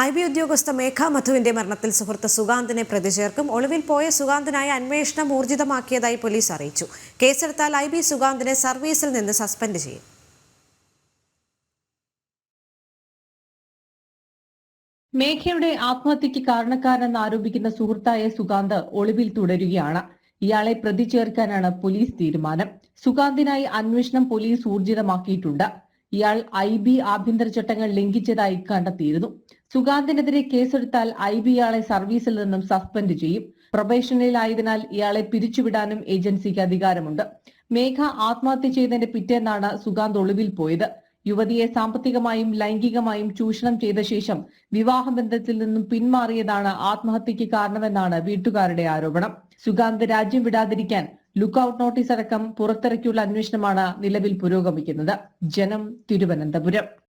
I B ഉദ്യോഗസ്ഥ മേഘ മധുവിന്റെ മരണത്തിൽ സുഹൃത്ത് സുഗാന്തിനെ പ്രതി ചേർക്കും ഒളിവിൽ പോയ സുഗാന്തിനായി അന്വേഷണം ഊർജിതമാക്കിയതായി പോലീസ് അറിയിച്ചു. കേസെടുത്താൽ ഐ ബി സുഗാന്തിനെ സർവീസിൽ നിന്ന് സസ്പെൻഡ് ചെയ്യും. മേഘയുടെ ആത്മഹത്യക്ക് കാരണക്കാരെന്ന് ആരോപിക്കുന്ന സുഹൃത്തായ സുഗാന്ത് ഒളിവിൽ തുടരുകയാണ്. ഇയാളെ പ്രതി ചേർക്കാനാണ് പോലീസ് തീരുമാനം. സുഗാന്തിനായി അന്വേഷണം പോലീസ് ഊർജിതമാക്കിയിട്ടുണ്ട്. ഇയാൾ ഐ ബി ആഭ്യന്തര ചട്ടങ്ങൾ ലംഘിച്ചതായി കണ്ടെത്തിയിരുന്നു. സുഗാന്തിനെതിരെ കേസെടുത്താൽ ഐ ബി ഇയാളെ സർവീസിൽ നിന്നും സസ്പെൻഡ് ചെയ്യും. പ്രൊബേഷനിലായതിനാൽ ഇയാളെ പിരിച്ചുവിടാനും ഏജൻസിക്ക് അധികാരമുണ്ട്. മേഘ ആത്മഹത്യ ചെയ്തതിന്റെ പിറ്റേന്നാണ് സുഗാന്ത് ഒളിവിൽ പോയത്. യുവതിയെ സാമ്പത്തികമായും ലൈംഗികമായും ചൂഷണം ചെയ്ത ശേഷം വിവാഹബന്ധത്തിൽ നിന്നും പിന്മാറിയതാണ് ആത്മഹത്യക്ക് കാരണമെന്നാണ് വീട്ടുകാരുടെ ആരോപണം. സുഗാന്ത് രാജ്യം വിടാതിരിക്കാൻ ലുക്കൌട്ട് നോട്ടീസ് അടക്കം പുറത്തിറക്കിയുള്ള അന്വേഷണമാണ് നിലവിൽ പുരോഗമിക്കുന്നത്. ജനം തിരുവനന്തപുരം.